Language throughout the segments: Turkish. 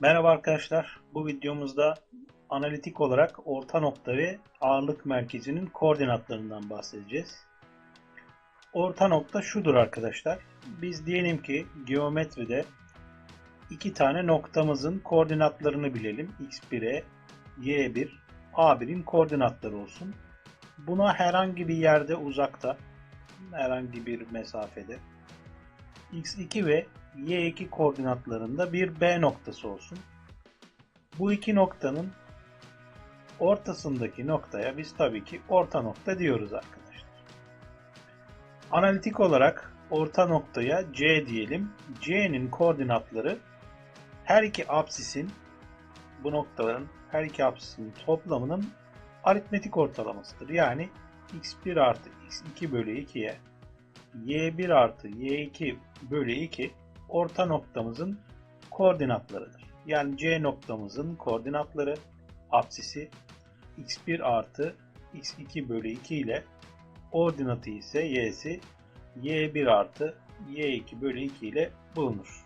Merhaba arkadaşlar. Bu videomuzda analitik olarak orta nokta ve ağırlık merkezinin koordinatlarından bahsedeceğiz. Orta nokta şudur arkadaşlar. Biz diyelim ki geometride iki tane noktamızın koordinatlarını bilelim. x1'e y1, a1'in koordinatları olsun. Buna herhangi bir yerde uzakta, herhangi bir mesafede x2 ve y2 koordinatlarında bir B noktası olsun. Bu iki noktanın ortasındaki noktaya biz tabii ki orta nokta diyoruz arkadaşlar. Analitik olarak orta noktaya C diyelim. C'nin koordinatları her iki apsisin bu noktaların her iki apsisin toplamının aritmetik ortalamasıdır. Yani x1 artı x2 bölü 2'ye y1 artı y2 bölü 2 orta noktamızın koordinatlarıdır. Yani C noktamızın koordinatları apsisi x1 artı x2 bölü 2 ile ordinatı ise y'si y1 artı y2 bölü 2 ile bulunur.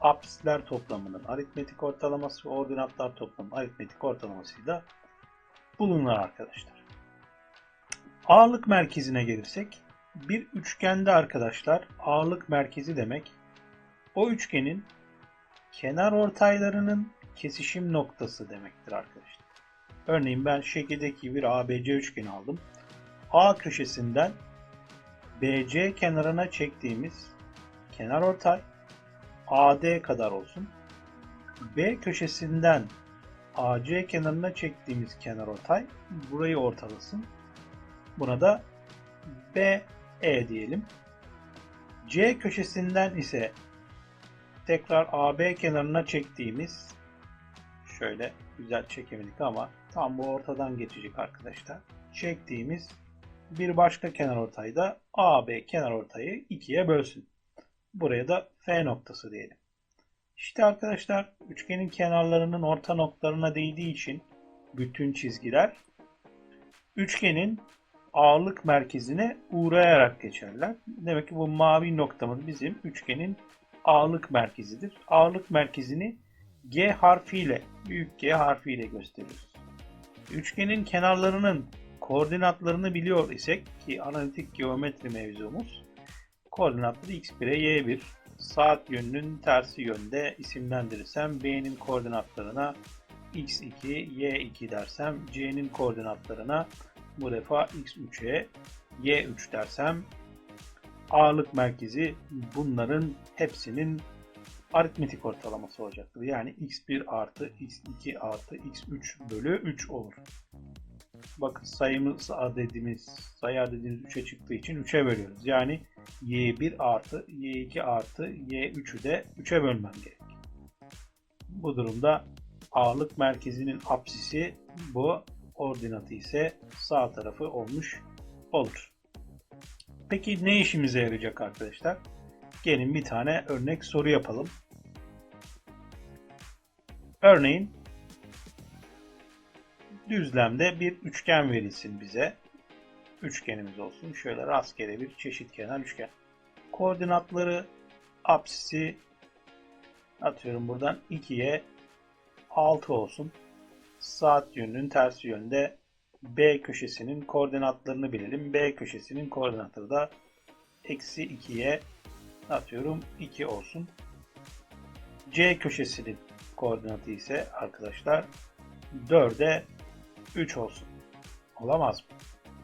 Apsisler toplamının aritmetik ortalaması ve ordinatlar toplamının aritmetik ortalamasıyla bulunur arkadaşlar. Ağırlık merkezine gelirsek bir üçgende arkadaşlar ağırlık merkezi demek o üçgenin kenar ortaylarının kesişim noktası demektir arkadaşlar. Örneğin ben şekildeki bir ABC üçgeni aldım. A köşesinden BC kenarına çektiğimiz kenar ortay AD kadar olsun. B köşesinden AC kenarına çektiğimiz kenar ortay burayı ortalasın. Buna da BE diyelim. C köşesinden ise tekrar AB kenarına çektiğimiz şöyle güzel çekemedik ama tam bu ortadan geçecek arkadaşlar. Çektiğimiz bir başka kenar ortayı da AB kenar ortayı ikiye bölsün. Buraya da F noktası diyelim. İşte arkadaşlar üçgenin kenarlarının orta noktalarına değdiği için bütün çizgiler üçgenin ağırlık merkezine uğrayarak geçerler. Demek ki bu mavi noktamız bizim üçgenin ağırlık merkezidir. Ağırlık merkezini G harfiyle, büyük G harfiyle gösteriyoruz. Üçgenin kenarlarının koordinatlarını biliyor isek ki analitik geometri mevzumuz koordinatları x1'e y1 saat yönünün tersi yönde isimlendirirsem b'nin koordinatlarına x2, y2 dersem c'nin koordinatlarına bu defa x3'e y3 dersem ağırlık merkezi bunların hepsinin aritmetik ortalaması olacaktır. Yani x1 artı x2 artı x3 bölü 3 olur. Bakın sayımız adedimiz, sayı adedimiz 3'e çıktığı için 3'e bölüyoruz. Yani y1 artı y2 artı y3'ü de 3'e bölmem gerek. Bu durumda ağırlık merkezinin apsisi bu, ordinatı ise sağ tarafı olmuş olur. Peki ne işimize yarayacak arkadaşlar? Gelin bir tane örnek soru yapalım. Örneğin düzlemde bir üçgen verilsin bize. Üçgenimiz olsun. Şöyle rastgele bir çeşit kenar üçgen. Koordinatları apsisi atıyorum buradan 2'ye 6 olsun. Saat yönünün tersi yönde B köşesinin koordinatlarını bilelim. B köşesinin koordinatları da eksi 2'ye atıyorum 2 olsun. C köşesinin koordinatı ise arkadaşlar 4'e 3 olsun. Olamaz mı?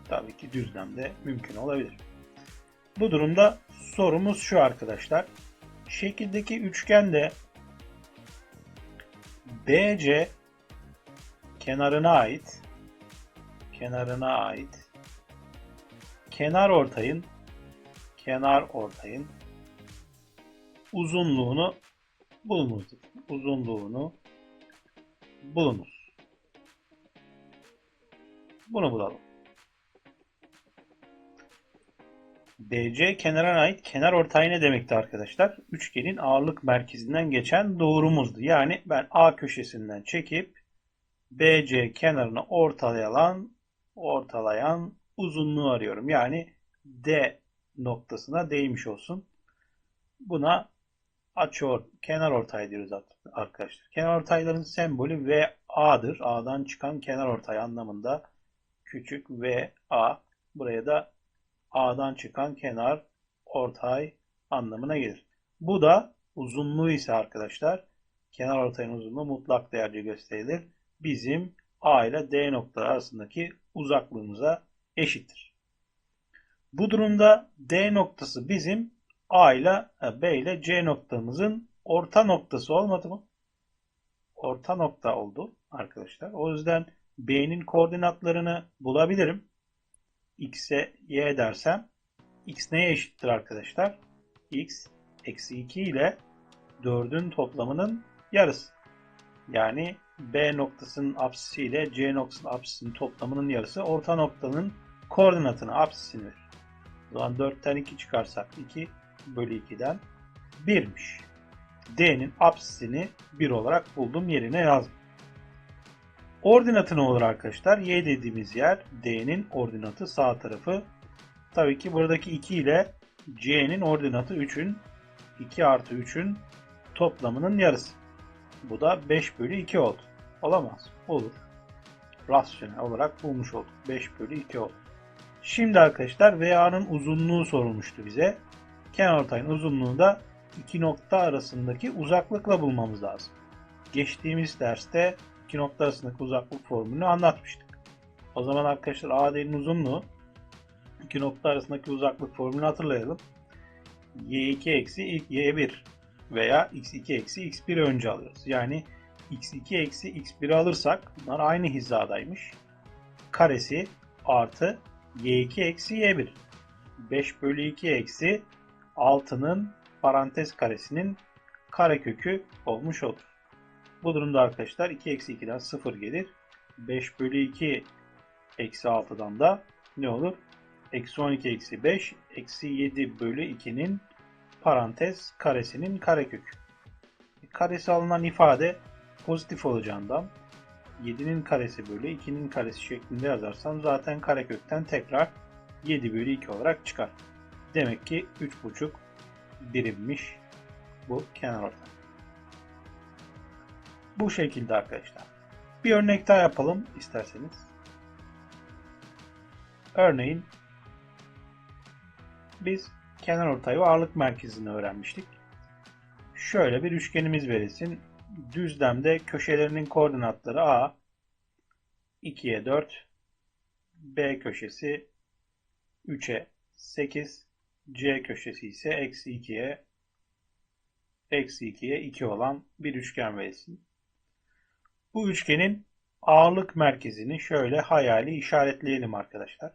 Tabii ki düzlemde mümkün olabilir. Bu durumda sorumuz şu arkadaşlar. Şekildeki üçgende BC kenarına ait kenarına ait kenar ortayın kenar ortayın uzunluğunu bulunuz. Uzunluğunu bulunuz. Bunu bulalım. BC kenarına ait kenar ortay ne demekti arkadaşlar? Üçgenin ağırlık merkezinden geçen doğrumuzdu. Yani ben A köşesinden çekip BC kenarını ortalayan ortalayan uzunluğu arıyorum. Yani D noktasına değmiş olsun. Buna açı kenar ortay diyoruz arkadaşlar. Kenar ortayların sembolü VA'dır. A'dan çıkan kenar ortay anlamında küçük VA. Buraya da A'dan çıkan kenar ortay anlamına gelir. Bu da uzunluğu ise arkadaşlar kenar ortayın uzunluğu mutlak değerce gösterilir. Bizim A ile D nokta arasındaki uzaklığımıza eşittir. Bu durumda D noktası bizim A ile e, B ile C noktamızın orta noktası olmadı mı? Orta nokta oldu arkadaşlar. O yüzden B'nin koordinatlarını bulabilirim. X'e Y dersem X neye eşittir arkadaşlar? X eksi 2 ile 4'ün toplamının yarısı. Yani B noktasının apsisi ile C noktasının apsisinin toplamının yarısı orta noktanın koordinatını apsisini verir. O zaman 4'ten 2 çıkarsak 2 bölü 2'den 1'miş. D'nin apsisini 1 olarak buldum yerine yazdım. Ordinatı ne olur arkadaşlar? Y dediğimiz yer D'nin ordinatı sağ tarafı. Tabii ki buradaki 2 ile C'nin ordinatı 3'ün 2 artı 3'ün toplamının yarısı. Bu da 5 bölü 2 oldu. Olamaz. Olur. Rasyonel olarak bulmuş olduk. 5 bölü 2 oldu. Şimdi arkadaşlar VA'nın uzunluğu sorulmuştu bize. Kenarortayın uzunluğunu da iki nokta arasındaki uzaklıkla bulmamız lazım. Geçtiğimiz derste iki nokta arasındaki uzaklık formülünü anlatmıştık. O zaman arkadaşlar AD'nin uzunluğu iki nokta arasındaki uzaklık formülünü hatırlayalım. Y2 eksi Y1 veya X2 eksi X1 önce alıyoruz. Yani X2 eksi X1 alırsak bunlar aynı hizadaymış. Karesi artı Y2 eksi Y1. 5 bölü 2 eksi 6'nın parantez karesinin karekökü olmuş olur. Bu durumda arkadaşlar 2 eksi 2'den 0 gelir. 5 bölü 2 eksi 6'dan da ne olur? Eksi 12 eksi 5 eksi 7 bölü 2'nin parantez karesinin karekökü. Karesi alınan ifade pozitif olacağından 7'nin karesi bölü 2'nin karesi şeklinde yazarsam zaten karekökten tekrar 7 bölü 2 olarak çıkar. Demek ki 3,5 birimmiş bu kenar ortay. Bu şekilde arkadaşlar. Bir örnek daha yapalım isterseniz. Örneğin biz kenar ortay ve ağırlık merkezini öğrenmiştik. Şöyle bir üçgenimiz verilsin. Düzlemde köşelerinin koordinatları A, 2'ye 4, B köşesi 3'e 8, C köşesi ise eksi 2'ye eksi 2'ye 2 olan bir üçgen verilsin. Bu üçgenin ağırlık merkezini şöyle hayali işaretleyelim arkadaşlar.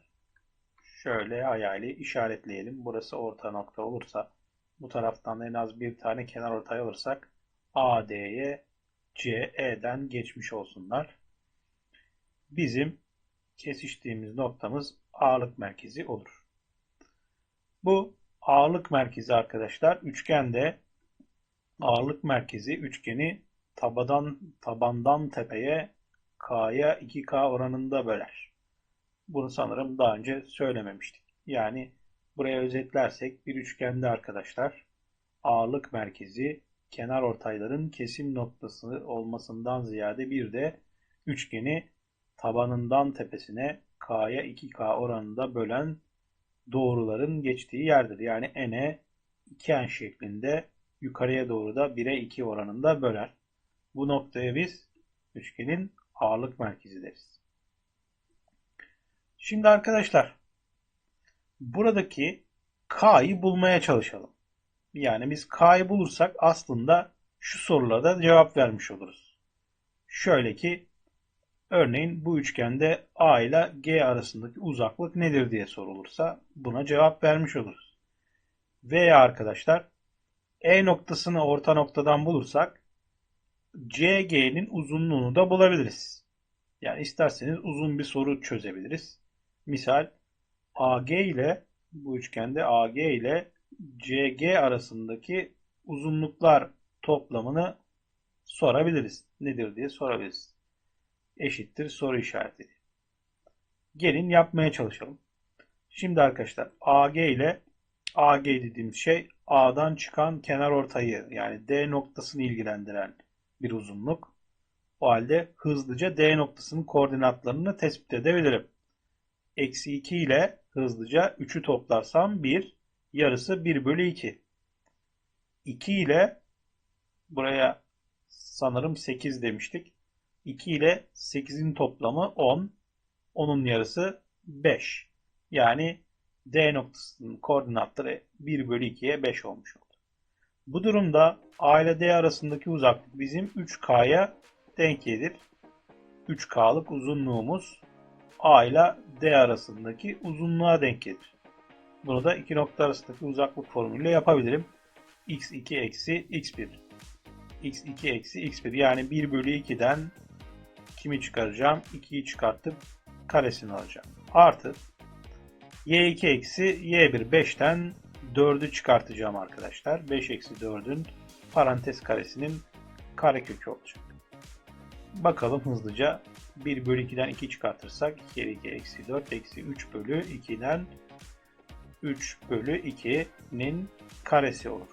Şöyle hayali işaretleyelim. Burası orta nokta olursa bu taraftan en az bir tane kenar ortay alırsak AD'ye CE'den geçmiş olsunlar. Bizim kesiştiğimiz noktamız ağırlık merkezi olur. Bu ağırlık merkezi arkadaşlar üçgende ağırlık merkezi üçgeni tabadan tabandan tepeye K'ya 2K oranında böler. Bunu sanırım daha önce söylememiştik. Yani buraya özetlersek bir üçgende arkadaşlar ağırlık merkezi kenar ortayların kesim noktası olmasından ziyade bir de üçgeni tabanından tepesine K'ya 2K oranında bölen doğruların geçtiği yerdir. Yani n'e 2n şeklinde yukarıya doğru da 1'e 2 oranında böler. Bu noktaya biz üçgenin ağırlık merkezi deriz. Şimdi arkadaşlar buradaki K'yı bulmaya çalışalım. Yani biz K'yı bulursak aslında şu sorulara cevap vermiş oluruz. Şöyle ki örneğin bu üçgende A ile G arasındaki uzaklık nedir diye sorulursa buna cevap vermiş oluruz. Veya arkadaşlar E noktasını orta noktadan bulursak CG'nin uzunluğunu da bulabiliriz. Yani isterseniz uzun bir soru çözebiliriz. Misal AG ile bu üçgende AG ile CG arasındaki uzunluklar toplamını sorabiliriz. Nedir diye sorabiliriz. Eşittir soru işareti. Gelin yapmaya çalışalım. Şimdi arkadaşlar AG ile AG dediğimiz şey A'dan çıkan kenar ortayı yani D noktasını ilgilendiren bir uzunluk. O halde hızlıca D noktasının koordinatlarını tespit edebilirim. Eksi 2 ile hızlıca 3'ü toplarsam 1, yarısı 1 bölü 2. 2 ile buraya sanırım 8 demiştik. 2 ile 8'in toplamı 10. 10'un yarısı 5. Yani D noktasının koordinatları 1 bölü 2'ye 5 olmuş oldu. Bu durumda A ile D arasındaki uzaklık bizim 3K'ya denk gelir. 3K'lık uzunluğumuz A ile D arasındaki uzunluğa denk gelir. Bunu da iki nokta arasındaki uzaklık formülüyle yapabilirim. x2 eksi x1 x2 eksi x1 yani 1 bölü 2'den kimi çıkaracağım? 2'yi çıkartıp karesini alacağım. Artı y2 eksi y1 5'ten 4'ü çıkartacağım arkadaşlar. 5 eksi 4'ün parantez karesinin karekökü olacak. Bakalım hızlıca 1 bölü 2'den 2 çıkartırsak 2 kere 2 eksi 4 eksi 3 bölü 2'den 3 bölü 2'nin karesi olur.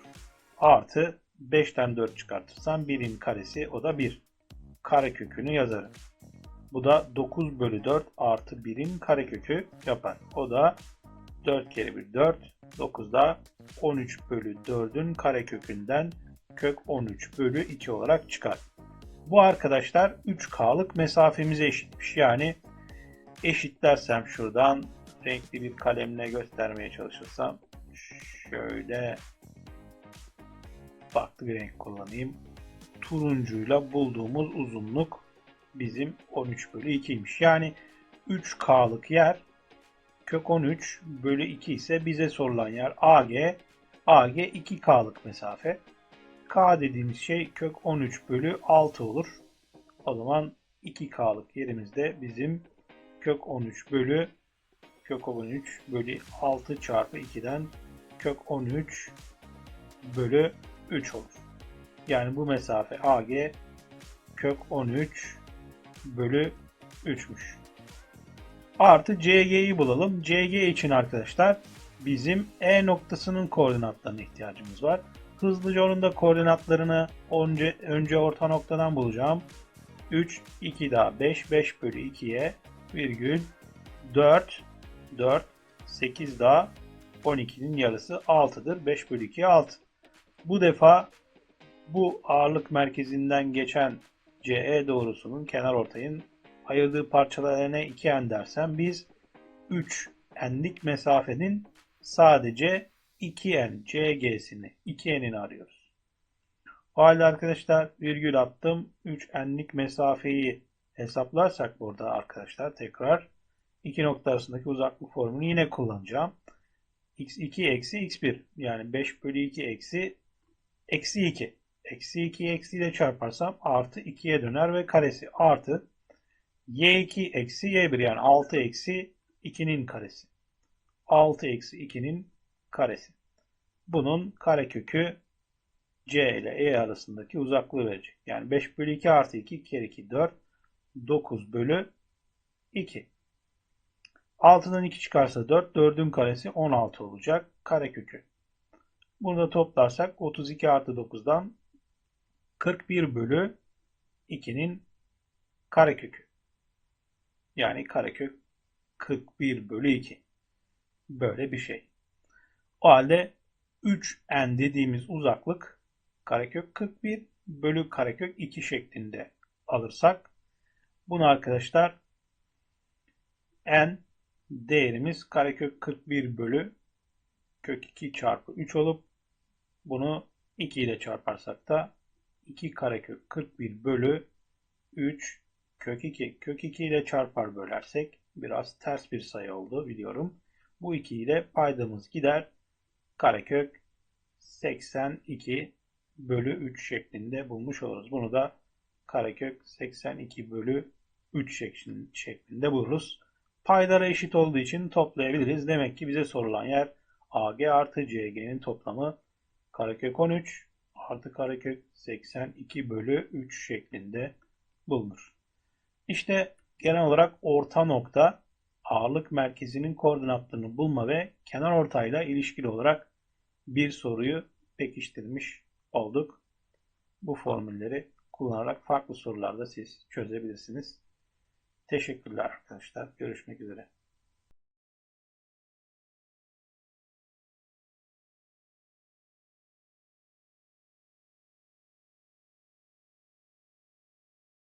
Artı 5'ten 4 çıkartırsam 1'in karesi o da 1. Karekökünü yazarım. Bu da 9 bölü 4 artı 1'in karekökü yapar. O da 4 kere 1 4. 9 da 13 bölü 4'ün karekökünden kök 13 bölü 2 olarak çıkar. Bu arkadaşlar 3K'lık mesafemize eşitmiş. Yani eşitlersem şuradan renkli bir kalemle göstermeye çalışırsam şöyle farklı bir renk kullanayım. Turuncuyla bulduğumuz uzunluk bizim 13 bölü 2'ymiş. Yani 3K'lık yer kök 13 bölü 2 ise bize sorulan yer AG. AG 2K'lık mesafe. K dediğimiz şey kök 13 bölü 6 olur. O zaman 2K'lık yerimizde bizim kök 13 bölü kök 13 bölü 6 çarpı 2'den kök 13 bölü 3 olur. Yani bu mesafe AG kök 13 bölü 3'müş. Artı CG'yi bulalım. CG için arkadaşlar bizim E noktasının koordinatlarına ihtiyacımız var. Hızlıca onun da koordinatlarını önce, önce orta noktadan bulacağım. 3, 2 daha 5, 5 bölü 2'ye virgül 4, 4, 8 daha 12'nin yarısı 6'dır. 5 bölü 2 6. Bu defa bu ağırlık merkezinden geçen CE doğrusunun kenar ortayın ayırdığı parçalarına 2n dersem biz 3 n'lik mesafenin sadece 2n CG'sini 2n'ini arıyoruz. O halde arkadaşlar virgül attım. 3n'lik mesafeyi hesaplarsak burada arkadaşlar tekrar iki nokta arasındaki uzaklık formülünü yine kullanacağım. x2 eksi x1 yani 5 bölü 2 eksi eksi 2. Eksi 2'yi eksi ile çarparsam artı 2'ye döner ve karesi artı y2 eksi y1 yani 6 eksi 2'nin karesi. 6 eksi 2'nin karesi. Bunun karekökü c ile e arasındaki uzaklığı verecek. Yani 5 bölü 2 artı 2 2 kere 2 4 9 bölü 2. 6'dan 2 çıkarsa 4. 4'ün karesi 16 olacak. Karekökü. Bunu da toplarsak 32 artı 9'dan 41 bölü 2'nin karekökü. Yani karekök 41 bölü 2. Böyle bir şey. O halde 3n dediğimiz uzaklık karekök 41 bölü karekök 2 şeklinde alırsak bunu arkadaşlar n değerimiz karekök 41 bölü kök 2 çarpı 3 olup bunu 2 ile çarparsak da 2 karekök 41 bölü 3 kök 2 kök 2 ile çarpar bölersek biraz ters bir sayı oldu biliyorum. Bu 2 ile paydamız gider. Karekök 82 bölü 3 şeklinde bulmuş oluruz. Bunu da karekök 82 bölü 3 şeklinde buluruz. Paylara eşit olduğu için toplayabiliriz. Demek ki bize sorulan yer AG artı CG'nin toplamı karekök 13 artı karekök 82 bölü 3 şeklinde bulunur. İşte genel olarak orta nokta ağırlık merkezinin koordinatlarını bulma ve kenar ortayla ilişkili olarak bir soruyu pekiştirmiş olduk. Bu formülleri kullanarak farklı sorularda siz çözebilirsiniz. Teşekkürler arkadaşlar. Görüşmek üzere.